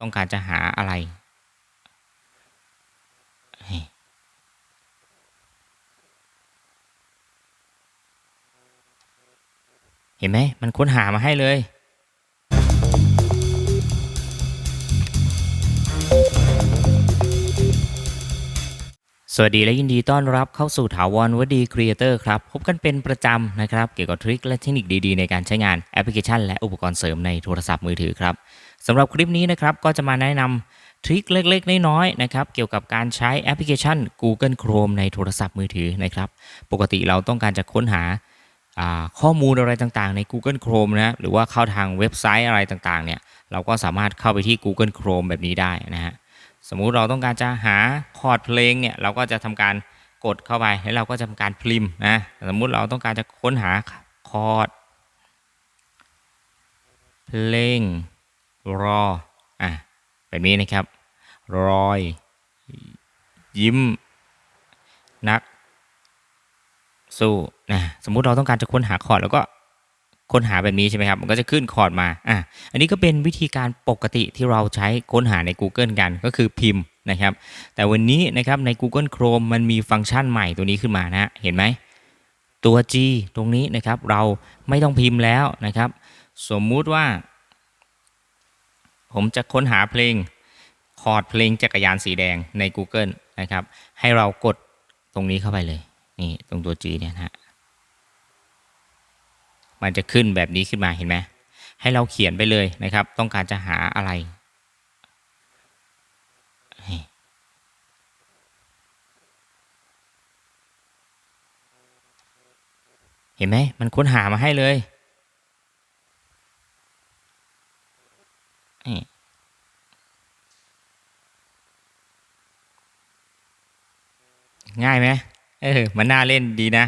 ต้องการจะหาอะไร เห็นไหม มันค้นหามาให้เลย สวัสดีและยินดีต้อนรับเข้าสู่ถาวรวดีครีเอเตอร์ครับ พบกันเป็นประจำนะครับ เกี่ยวกับทริคและเทคนิคดีๆ ในการใช้งานแอปพลิเคชัน และอุปกรณ์เสริมในโทรศัพท์มือถือครับสำหรับคลิปนี้นะครับก็จะมาแนะนำทริคเล็กๆ น้อยๆนะครับเกี่ยวกับการใช้แอปพลิเคชัน Google Chrome ในโทรศัพท์มือถือนะครับปกติเราต้องการจะค้นหาอ่าข้อมูลอะไรต่างๆ ใน Google Chrome นะหรือว่าเข้าทางเว็บไซต์อะไรต่างๆเนี่ยเราก็สามารถเข้าไปที่ Google Chrome แบบนี้ได้นะฮะ สมมุติเราต้องการจะหาคอร์ดเพลงเนี่ยเราก็จะทำการกดเข้าไปแล้วเราก็จะทำการพิมพ์นะสมมุติเราต้องการจะค้นหาคอร์ดเพลงรออะแบบนี้นะครับ รอย ยิ้ม นัก สู้นะสมมุติเราต้องการจะค้นหาคอร์ดแล้วก็ ค้นหาแบบนี้ใช่ไหมครับ มันก็จะขึ้นคอร์ดมาอะอันนี้ก็เป็นวิธีการปกติที่เราใช้ค้นหาใน Google กันก็คือพิมพ์นะครับ แต่วันนี้นะครับใน Google Chrome มันมีฟังก์ชันใหม่ตัวนี้ขึ้นมานะเห็นไหมตัว G ตรงนี้นะครับเราไม่ต้องพิมพ์แล้วนะครับ สมมุติว่า ผมจะค้นหาเพลงคอร์ดเพลงจักรยานสีแดงใน Google นะครับ ให้เรากดตรงนี้เข้าไปเลย นี่ตรงตัว G เนี่ยนะฮะ มันจะขึ้นแบบนี้ขึ้นมาเห็นไหมให้เราเขียนไปเลยนะครับ ต้องการจะหาอะไร เห็นไหมมันค้นหามาให้เลยง่ายไหมเออมันน่าเล่นดีนะ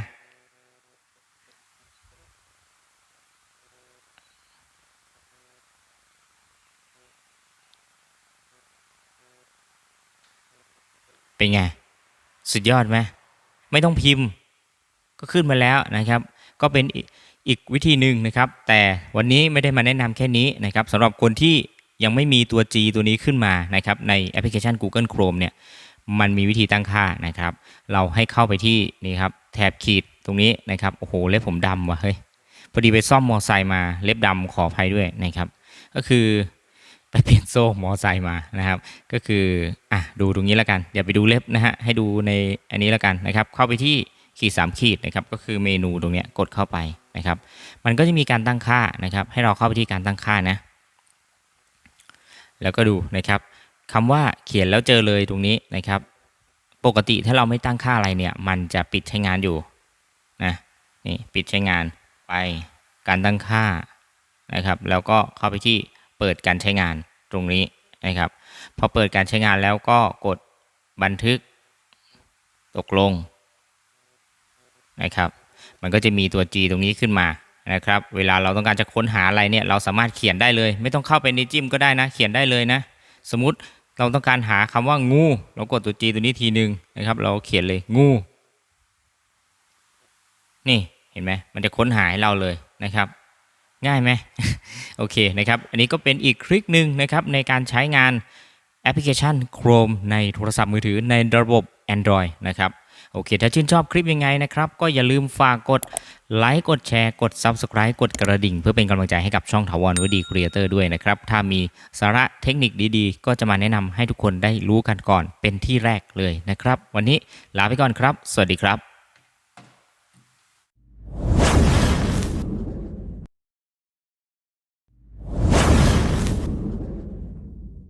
เป็นไง สุดยอดไหมไม่ต้องพิมพ์ก็ขึ้นมาแล้วนะครับ ก็เป็นอีกวิธีหนึ่งนะครับ แต่วันนี้ไม่ได้มาแนะนำแค่นี้นะครับสำหรับคนที่ยังไม่มีตัว G ตัวนี้ขึ้นมานะครับในแอปพลิเคชัน Google Chrome เนี่ยมันมีวิธีตั้งค่านะครับ เราให้เข้าไปที่นี่ครับแถบขีดตรงนี้นะครับโอ้โหเล็บผมดำว่ะเฮ้ยพอดีไปซ่อมมอไซค์มาเล็บดำขออภัยด้วยนะครับ ก็คือ ไปเปลี่ยนโซ่มอไซค์มานะครับ ก็คืออะดูตรงนี้แล้วกันอย่าไปดูเล็บนะฮะให้ดูในอันนี้แล้วกันนะครับ เข้าไปที่ขีด3ขีดนะครับก็คือเมนูตรงเนี้ยกดเข้าไปนะครับ มันก็จะมีการตั้งค่านะครับ ให้เราเข้าไปที่การตั้งค่านะ แล้วก็ดูนะครับคำว่าเขียนแล้วเจอเลยตรงนี้นะครับ ปกติถ้าเราไม่ตั้งค่าอะไรเนี่ย มันจะปิดใช้งานอยู่นะนี่ปิดใช้งานไปการตั้งค่านะครับ แล้วก็เข้าไปที่ เปิดการใช้งานตรงนี้นะครับพอเปิดการใช้งานแล้วก็กดบันทึกตกลงนะครับ มันก็จะมีตัว G ตรงนี้ขึ้นมานะครับ เวลาเราต้องการจะค้นหาอะไรเนี่ยเราสามารถเขียนได้เลย ไม่ต้องเข้าไปในจิ้มก็ได้นะ เขียนได้เลยนะ สมมติเราต้องการหาคำว่างู เรากดตัว G ตัวนี้ทีหนึ่งนะครับ เราเขียนเลยงู นี่เห็นไหมมันจะค้นหาให้เราเลยนะครับ ง่ายไหมโอเคนะครับอันนี้ก็เป็นอีกคลิกหนึ่งนะครับในการใช้งานแอปพลิเคชัน Chrome ในโทรศัพท์มือถือในระบบ Android นะครับโอเค ถ้าชื่นชอบคลิปยังไงนะครับ ก็อย่าลืมฝากกดไลค์กดแชร์กด Subscribe กดกระดิ่ง เพื่อเป็นกำลังใจให้กับช่องถาวรวดีครีเอเตอร์ด้วยนะครับ ถ้ามีสาระเทคนิคดีๆ ก็จะมาแนะนำให้ทุกคนได้รู้กันก่อนเป็นที่แรกเลยนะครับ วันนี้ลาไปก่อนครับ สวัสดีครับ